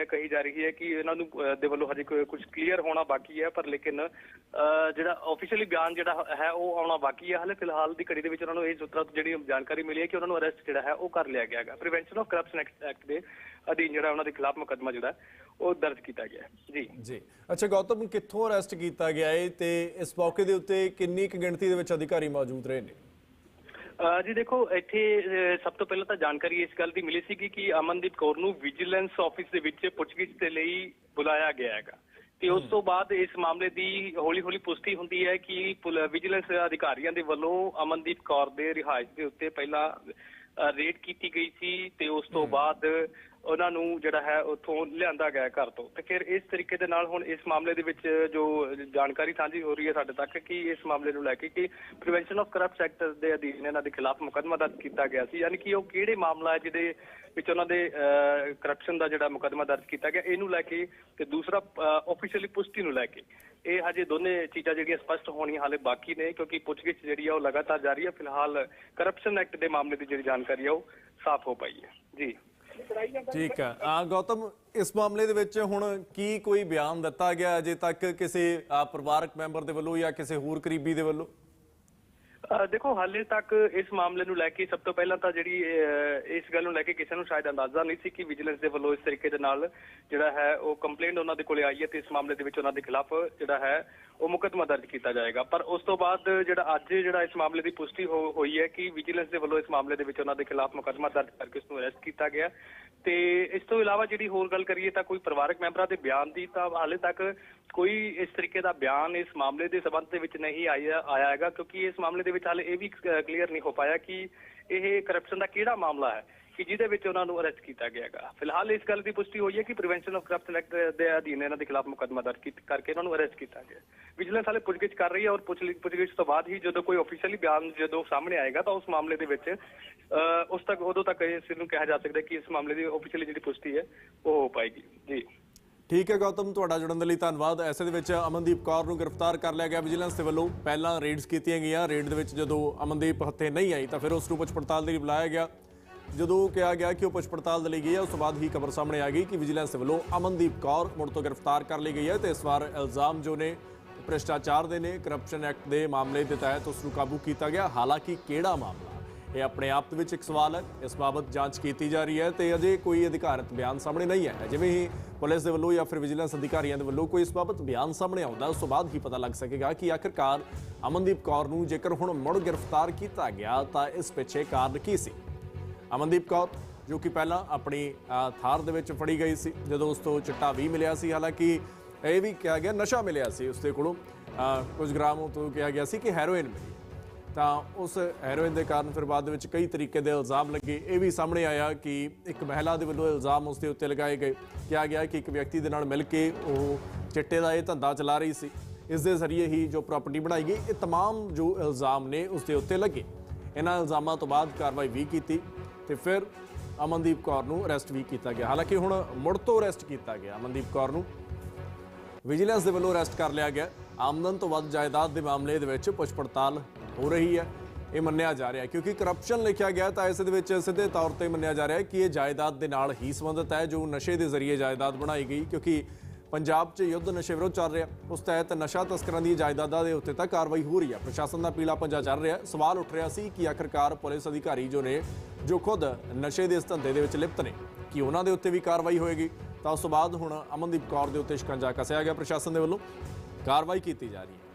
ਹੈ, ਕਹੀ ਜਾ ਰਹੀ ਹੈ ਕਿ ਇਹਨਾਂ ਨੂੰ ਦੇ ਵੱਲੋਂ ਹਜੇ ਕੁਝ ਕਲੀਅਰ ਹੋਣਾ ਬਾਕੀ ਹੈ, ਪਰ ਲੇਕਿਨ ਜਿਹੜਾ ਆਫੀਸ਼ੀਅਲੀ ਬਿਆਨ ਜਿਹੜਾ ਹੈ ਉਹ ਆਉਣਾ ਬਾਕੀ ਹੈ। ਹਾਲੇ ਫਿਲਹਾਲ ਦੀ ਘੜੀ ਦੇ ਵਿੱਚ ਉਹਨਾਂ ਨੂੰ ਇਹ ਸੂਤਰਾਂ ਤੋਂ ਜਿਹੜੀ ਜਾਣਕਾਰੀ ਮਿਲੀ ਹੈ ਕਿ ਉਹਨਾਂ ਨੂੰ ਅਰੈਸਟ ਜਿਹੜਾ ਹੈ, ਉਹ ਕਰ ਲਿਆ ਗਿਆ ਹੈਗਾ। ਪ੍ਰੀਵੈਂਸ਼ਨ ਆਫ ਕਰਪਸ਼ਨ ਐਕਟ ਦੇ ਅਧੀਨ ਜਿਹੜਾ ਉਹਨਾਂ ਦੇ ਖਿਲਾਫ ਮੁਕੱਦਮਾ ਜਿਹੜਾ, ਉਹ ਦਰਜ ਕੀਤਾ ਗਿਆ ਜੀ। ਜੀ। ਅੱਛਾ, ਗੌਤਮ, ਕਿੱਥੋਂ ਅਰੈਸਟ ਕੀਤਾ ਗਿਆ ਹੈ ਤੇ ਇਸ ਮੌਕੇ ਦੇ ਉੱਤੇ ਕਿੰਨੀ ਕੁ ਗਿਣਤੀ ਦੇ ਵਿੱਚ ਅਧਿਕਾਰੀ ਮੌਜੂਦ ਰਹੇ ਨੇ? ਜੀ ਦੇਖੋ ਇੱਥੇ ਸਭ ਤੋਂ ਪਹਿਲਾਂ ਤਾਂ ਜਾਣਕਾਰੀ ਇਸ ਗੱਲ ਦੀ ਮਿਲੀ ਸੀ ਕਿ ਅਮਨਦੀਪ ਕੌਰ ਨੂੰ ਵਿਜੀਲੈਂਸ ਆਫਿਸ ਦੇ ਵਿੱਚ ਪੁੱਛਗਿੱਛ ਦੇ ਲਈ ਬੁਲਾਇਆ ਗਿਆ ਹੈਗਾ। ਤੇ ਉਸ ਤੋਂ ਬਾਅਦ ਇਸ ਮਾਮਲੇ ਦੀ ਹੌਲੀ-ਹੌਲੀ ਪੁਸ਼ਟੀ ਹੁੰਦੀ ਹੈ ਕਿ ਵਿਜੀਲੈਂਸ ਅਧਿਕਾਰੀਆਂ ਦੇ ਵੱਲੋਂ ਅਮਨਦੀਪ ਕੌਰ ਦੇ ਰਿਹਾਇਸ਼ ਦੇ ਉੱਤੇ ਪਹਿਲਾਂ ਰੇਡ ਕੀਤੀ ਗਈ ਸੀ ਤੇ ਉਸ ਤੋਂ ਬਾਅਦ ਉਹਨਾਂ ਨੂੰ ਜਿਹੜਾ ਹੈ ਉੱਥੋਂ ਲਿਆਂਦਾ ਗਿਆ ਘਰ ਤੋਂ। ਤੇ ਫਿਰ ਇਸ ਤਰੀਕੇ ਦੇ ਨਾਲ ਹੁਣ ਇਸ ਮਾਮਲੇ ਦੇ ਵਿੱਚ ਜੋ ਜਾਣਕਾਰੀ ਸਾਂਝੀ ਹੋ ਰਹੀ ਹੈ ਸਾਡੇ ਤੱਕ ਕਿ ਇਸ ਮਾਮਲੇ ਨੂੰ ਲੈ ਕੇ ਕਿ ਪ੍ਰੀਵੈਂਸ਼ਨ ਆਫ ਕਰਪਟ ਐਕਟ ਦੇ ਅਧੀਨ ਇਹਨਾਂ ਦੇ ਖਿਲਾਫ ਮੁਕੱਦਮਾ ਦਰਜ ਕੀਤਾ ਗਿਆ ਸੀ। ਯਾਨੀ ਕਿ ਉਹ ਕਿਹੜੇ ਮਾਮਲਾ ਹੈ ਜਿਹਦੇ ਵਿੱਚ ਉਹਨਾਂ ਦੇ ਕਰਪਸ਼ਨ ਦਾ ਜਿਹੜਾ ਮੁਕੱਦਮਾ ਦਰਜ ਕੀਤਾ ਗਿਆ ਇਹਨੂੰ ਲੈ ਕੇ ਤੇ ਦੂਸਰਾ ਆਫੀਸ਼ੀਅਲੀ ਪੁਸ਼ਟੀ ਨੂੰ ਲੈ ਕੇ। ਇਹ ਹਜੇ ਦੋਨੇ ਚੀਜ਼ਾਂ ਜਿਹੜੀਆਂ ਸਪਸ਼ਟ ਹੋਣੀਆਂ ਹਾਲੇ ਬਾਕੀ ਨੇ, ਕਿਉਂਕਿ ਪੁੱਛਗਿੱਛ ਜਿਹੜੀ ਆ ਉਹ ਲਗਾਤਾਰ ਜਾਰੀ ਹੈ ਫਿਲਹਾਲ ਕਰਪਸ਼ਨ ਐਕਟ ਦੇ ਮਾਮਲੇ ਦੀ ਜਿਹੜੀ ਜਾਣਕਾਰੀ ਆ ਉਹ ਸਾਫ਼ ਹੋ ਪਾਈ ਹੈ। ਜੀ। ਠੀਕ ਹੈ ਆ ਗੌਤਮ, ਇਸ ਮਾਮਲੇ ਦੇ ਵਿੱਚ ਹੁਣ ਕੀ ਕੋਈ ਬਿਆਨ ਦਿੱਤਾ ਗਿਆ ਅਜੇ ਤੱਕ ਕਿਸੇ ਪਰਿਵਾਰਕ ਮੈਂਬਰ ਦੇ ਵੱਲੋਂ ਜਾਂ ਕਿਸੇ ਹੋਰ ਕਰੀਬੀ ਦੇ ਵੱਲੋਂ? ਦੇਖੋ, ਹਾਲੇ ਤੱਕ ਇਸ ਮਾਮਲੇ ਨੂੰ ਲੈ ਕੇ ਸਭ ਤੋਂ ਪਹਿਲਾਂ ਤਾਂ ਜਿਹੜੀ ਇਸ ਗੱਲ ਨੂੰ ਲੈ ਕੇ ਕਿਸੇ ਨੂੰ ਸ਼ਾਇਦ ਅੰਦਾਜ਼ਾ ਨਹੀਂ ਸੀ ਕਿ ਵਿਜੀਲੈਂਸ ਦੇ ਵੱਲੋਂ ਇਸ ਤਰੀਕੇ ਦੇ ਨਾਲ ਜਿਹੜਾ ਹੈ ਉਹ ਕੰਪਲੇਂਟ ਉਹਨਾਂ ਦੇ ਕੋਲੇ ਆਈ ਹੈ ਤੇ ਇਸ ਮਾਮਲੇ ਦੇ ਵਿੱਚ ਉਹਨਾਂ ਦੇ ਖਿਲਾਫ ਜਿਹੜਾ ਹੈ ਉਹ ਮੁਕੱਦਮਾ ਦਰਜ ਕੀਤਾ ਜਾਏਗਾ। ਪਰ ਉਸ ਤੋਂ ਬਾਅਦ ਜਿਹੜਾ ਅੱਜ ਜਿਹੜਾ ਇਸ ਮਾਮਲੇ ਦੀ ਪੁਸ਼ਟੀ ਹੋ- ਹੋਈ ਹੈ ਕਿ ਵਿਜੀਲੈਂਸ ਦੇ ਵੱਲੋਂ ਇਸ ਮਾਮਲੇ ਦੇ ਵਿੱਚ ਉਹਨਾਂ ਦੇ ਖਿਲਾਫ ਮੁਕੱਦਮਾ ਦਰਜ ਕਰਕੇ ਉਸ ਨੂੰ ਅਰੈਸਟ ਕੀਤਾ ਗਿਆ। ਤੇ ਇਸ ਤੋਂ ਇਲਾਵਾ ਜਿਹੜੀ ਹੋਰ ਗੱਲ ਕਰੀਏ ਤਾਂ ਕੋਈ ਪਰਿਵਾਰਕ ਮੈਂਬਰਾਂ ਦੇ ਬਿਆਨ ਦੀ ਤਾਂ ਹਾਲੇ ਤੱਕ ਕੋਈ ਇਸ ਤਰੀਕੇ ਦਾ ਬਿਆਨ ਇਸ ਮਾਮਲੇ ਦੇ ਸਬੰਧ ਦੇ ਵਿੱਚ ਨਹੀਂ ਆਇਆ ਆਇਆ ਹੈਗਾ, ਕਿਉਂਕਿ ਇਸ ਮਾਮਲੇ ਦੇ ਵਿੱਚ ਹਾਲੇ ਇਹ ਵੀ ਕਲੀਅਰ ਨਹੀਂ ਹੋ ਪਾਇਆ ਕਿ ਇਹ ਕਰਪਸ਼ਨ ਦਾ ਕਿਹੜਾ ਮਾਮਲਾ ਹੈ ਕਿ ਜਿਹਦੇ ਵਿੱਚ ਉਹਨਾਂ ਨੂੰ ਅਰੈਸਟ ਕੀਤਾ ਗਿਆ ਫਿਲਹਾਲ ਇਸ ਗੱਲ ਦੀ ਪੁਸ਼ਟੀ ਹੋਈ ਹੈ ਕਿ ਪ੍ਰੀਵੈਂਸ਼ਨ ਆਫ ਕਰਪਸ਼ਨ ਐਕਟ ਦੇ ਅਧੀਨ ਇਹਨਾਂ ਦੇ ਖਿਲਾਫ ਮੁਕੱਦਮਾ ਦਰਜ ਕਰਕੇ ਇਹਨਾਂ ਨੂੰ ਅਰੈਸਟ ਕੀਤਾ ਗਿਆ। ਵਿਜੀਲੈਂਸ ਹਾਲੇ ਪੁੱਛਗਿੱਛ ਕਰ ਰਹੀ ਹੈ ਔਰ ਪੁੱਛਗਿੱਛ ਤੋਂ ਬਾਅਦ ਹੀ ਜਦੋਂ ਕੋਈ ਆਫੀਸ਼ੀਅਲੀ ਬਿਆਨ ਜਦੋਂ ਸਾਹਮਣੇ ਆਏਗਾ ਤਾਂ ਉਸ ਮਾਮਲੇ ਦੇ ਵਿੱਚ ਅਹ, ਉਸ ਤੱਕ ਉਦੋਂ ਤੱਕ ਇਸ ਨੂੰ ਕਿਹਾ ਜਾ ਸਕਦਾ ਕਿ ਇਸ ਮਾਮਲੇ ਦੀ ਆਫੀਸ਼ੀਅਲੀ ਜਿਹੜੀ ਪੁਸ਼ਟੀ ਹੈ ਉਹ ਹੋ ਪਾਏਗੀ। ਜੀ। ਠੀਕ ਹੈ ਗੌਤਮ, ਤੁਹਾਡਾ ਜੁੜਨ ਦੇ ਲਈ ਧੰਨਵਾਦ। ਐਸੇ ਦੇ ਵਿੱਚ ਅਮਨਦੀਪ ਕੌਰ ਨੂੰ ਗ੍ਰਿਫਤਾਰ ਕਰ ਲਿਆ ਗਿਆ ਵਿਜੀਲੈਂਸ ਦੇ ਵੱਲੋਂ। ਪਹਿਲਾਂ ਰੇਡਸ ਕੀਤੀਆਂ ਗਈਆਂ। ਰੇਡ ਦੇ ਵਿੱਚ ਜਦੋਂ ਅਮਨਦੀਪ ਹੱਥੇ ਨਹੀਂ ਆਈ ਤਾਂ ਫਿਰ ਉਸ ਨੂੰ ਪੁੱਛ ਪੜਤਾਲ ਦੇ ਲਈ ਬੁਲਾਇਆ ਗਿਆ। ਜਦੋਂ ਕਿਹਾ ਗਿਆ ਕਿ ਉਹ ਪੁੱਛ ਪੜਤਾਲ ਦੇ ਲਈ ਗਈ ਹੈ, ਉਸ ਤੋਂ ਬਾਅਦ ਹੀ ਖਬਰ ਸਾਹਮਣੇ ਆ ਗਈ ਕਿ ਵਿਜੀਲੈਂਸ ਦੇ ਵੱਲੋਂ ਅਮਨਦੀਪ ਕੌਰ ਮੁੜ ਤੋਂ ਗ੍ਰਿਫਤਾਰ ਕਰ ਲਈ ਗਈ ਹੈ ਤੇ ਇਸ ਵਾਰ ਇਲਜ਼ਾਮ ਜੋ ਨੇ, ਭ੍ਰਿਸ਼ਟਾਚਾਰ ਦੇ ਨੇ ਕਰਪਸ਼ਨ ਐਕਟ ਦੇ ਮਾਮਲੇ ਦੇ ਤਹਿਤ ਉਸ ਨੂੰ ਕਾਬੂ ਕੀਤਾ ਗਿਆ। ਹਾਲਾਂਕਿ ਕਿਹੜਾ ਮਾਮਲਾ? ਇਹ ਆਪਣੇ ਆਪ ਦੇ ਵਿੱਚ ਇੱਕ ਸਵਾਲ ਹੈ। ਇਸ ਬਾਬਤ ਜਾਂਚ ਕੀਤੀ ਜਾ ਰਹੀ ਹੈ ਤੇ ਅਜੇ ਕੋਈ ਅਧਿਕਾਰਤ ਬਿਆਨ ਸਾਹਮਣੇ ਨਹੀਂ ਆਇਆ। ਜਿਵੇਂ ਹੀ ਪੁਲਿਸ ਦੇ ਵੱਲੋਂ ਜਾਂ ਫਿਰ ਵਿਜੀਲੈਂਸ ਅਧਿਕਾਰੀਆਂ ਦੇ ਵੱਲੋਂ ਕੋਈ ਇਸ ਬਾਬਤ ਬਿਆਨ ਸਾਹਮਣੇ ਆਉਂਦਾ, ਉਸ ਤੋਂ ਬਾਅਦ ਹੀ ਪਤਾ ਲੱਗ ਸਕੇਗਾ ਕਿ ਆਖਿਰਕਾਰ ਅਮਨਦੀਪ ਕੌਰ ਨੂੰ ਜੇਕਰ ਹੁਣ ਮੁੜ ਗ੍ਰਿਫਤਾਰ ਕੀਤਾ ਗਿਆ, ਤਾਂ ਇਸ ਪਿੱਛੇ ਕਾਰਨ ਕੀ ਸੀ? ਅਮਨਦੀਪ ਕੌਰ, ਜੋ ਕਿ ਪਹਿਲਾਂ ਆਪਣੀ ਥਾਰ ਦੇ ਵਿੱਚ ਫੜੀ ਗਈ ਸੀ, ਜਦੋਂ ਉਸ ਤੋਂ ਚਿੱਟਾ ਵੀ ਮਿਲਿਆ ਸੀ। ਹਾਲਾਂਕਿ ਇਹ ਵੀ ਕਿਹਾ ਗਿਆ, ਨਸ਼ਾ ਮਿਲਿਆ ਸੀ ਉਸ ਦੇ ਕੋਲੋਂ। ਕੁਝ ਗ੍ਰਾਮ ਤੋਂ ਕਿਹਾ ਗਿਆ ਸੀ ਕਿ ਹੈਰੋਇਨ ਮਿਲੀ। ਤਾਂ ਉਸ ਹੈਰੋਇਨ ਦੇ ਕਾਰਨ ਫਿਰ ਬਾਅਦ ਦੇ ਵਿੱਚ ਕਈ ਤਰੀਕੇ ਦੇ ਇਲਜ਼ਾਮ ਲੱਗੇ ਇਹ ਵੀ ਸਾਹਮਣੇ ਆਇਆ ਕਿ ਇੱਕ ਮਹਿਲਾ ਦੇ ਵੱਲੋਂ ਇਲਜ਼ਾਮ ਉਸ ਦੇ ਉੱਤੇ ਲਗਾਏ ਗਏ ਕਿਹਾ ਗਿਆ ਕਿ ਇੱਕ ਵਿਅਕਤੀ ਦੇ ਨਾਲ ਮਿਲ ਕੇ ਉਹ ਚਿੱਟੇ ਦਾ ਇਹ ਧੰਦਾ ਚਲਾ ਰਹੀ ਸੀ ਇਸ ਦੇ ਜ਼ਰੀਏ ਹੀ ਜੋ ਪ੍ਰਾਪਰਟੀ ਬਣਾਈ ਗਈ ਇਹ तमाम ਜੋ ਇਲਜ਼ਾਮ ਨੇ ਉਸ ਦੇ ਉੱਤੇ ਲੱਗੇ ਇਹਨਾਂ ਇਲਜ਼ਾਮਾਂ ਤੋਂ ਬਾਅਦ ਕਾਰਵਾਈ ਵੀ ਕੀਤੀ ਤੇ ਫਿਰ ਅਮਨਦੀਪ ਕੌਰ ਨੂੰ ਅਰੈਸਟ ਵੀ ਕੀਤਾ ਗਿਆ ਹਾਲਾਂਕਿ ਹੁਣ ਮੁੜ ਤੋਂ ਅਰੈਸਟ ਕੀਤਾ ਗਿਆ ਅਮਨਦੀਪ ਕੌਰ ਨੂੰ ਵਿਜੀਲੈਂਸ ਦੇ ਵੱਲੋਂ ਅਰੈਸਟ ਕਰ ਲਿਆ ਗਿਆ ਆਮਦਨ ਤੋਂ ਵੱਧ ਜਾਇਦਾਦ ਦੇ ਮਾਮਲੇ ਦੇ ਵਿੱਚ ਪੁੱਛ ਪੜਤਾਲ ਹੋ ਰਹੀ ਹੈ। ਇਹ ਮੰਨਿਆ ਜਾ ਰਿਹਾ ਕਿਉਂਕਿ ਕਰਪਸ਼ਨ ਲਿਖਿਆ ਗਿਆ ਤਾਂ ਇਸ ਦੇ ਵਿੱਚ ਸਿੱਧੇ ਤੌਰ ਤੇ ਮੰਨਿਆ ਜਾ ਰਿਹਾ ਹੈ ਕਿ ਇਹ ਜਾਇਦਾਦ ਦੇ ਨਾਲ ਹੀ ਸੰਬੰਧਿਤ ਹੈ, ਜੋ ਨਸ਼ੇ ਦੇ ਜ਼ਰੀਏ ਜਾਇਦਾਦ ਬਣਾਈ ਗਈ। ਕਿਉਂਕਿ ਪੰਜਾਬ 'ਚ ਯੁੱਧ ਨਸ਼ੇ ਵਿਰੁੱਧ ਚੱਲ ਰਿਹਾ। ਉਸ ਤਹਿਤ ਨਸ਼ਾ ਤਸਕਰਾਂ ਦੀ ਜਾਇਦਾਦਾਂ ਦੇ ਉੱਤੇ ਤਾਂ ਕਾਰਵਾਈ ਹੋ ਰਹੀ ਹੈ। ਪ੍ਰਸ਼ਾਸਨ ਦਾ ਪੀਲਾ ਪੰਜਾ ਚੱਲ ਰਿਹਾ ਸਵਾਲ ਉੱਠ ਰਿਹਾ ਸੀ ਕਿ ਆਖਰਕਾਰ ਪੁਲਿਸ ਅਧਿਕਾਰੀ ਜੋ ਨੇ, ਜੋ ਖੁਦ ਨਸ਼ੇ ਦੇ ਇਸ ਧੰਦੇ ਦੇ ਵਿੱਚ ਲਿਪਤ ਨੇ, ਕਿ ਉਹਨਾਂ ਦੇ ਉੱਤੇ ਵੀ ਕਾਰਵਾਈ ਹੋਏਗੀ। ਤਾਂ ਉਸ ਤੋਂ ਬਾਅਦ ਹੁਣ ਅਮਨਦੀਪ ਕੌਰ ਦੇ ਉੱਤੇ ਸ਼ਿਕੰਜਾ ਕੱਸਿਆ ਗਿਆ ਪ੍ਰਸ਼ਾਸਨ ਦੇ ਵੱਲੋਂ। ਕਾਰਵਾਈ ਕੀਤੀ ਜਾ ਰਹੀ ਹੈ।